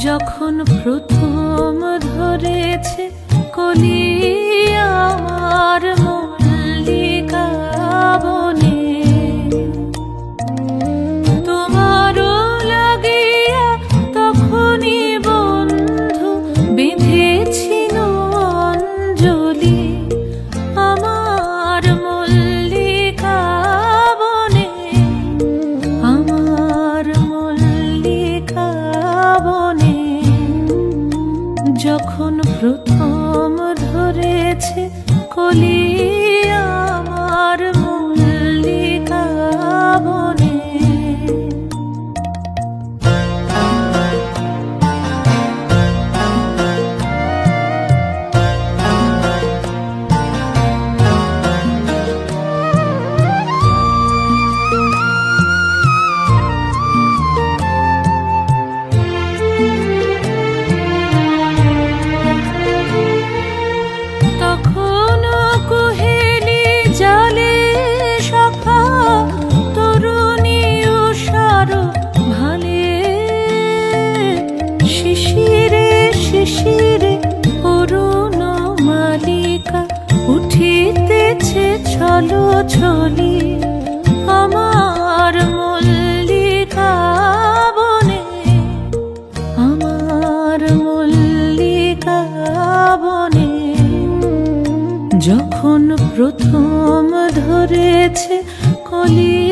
যখন প্রথম ধরেছে কলি আমার তোমারও লাগিয়া তখনই বন্ধু বেঁধেছিল যখন প্রথম উঠিতেছে চলি আমার মল্লিকা আমার মল্লিকা বনে। যখন প্রথম ধরেছে কলি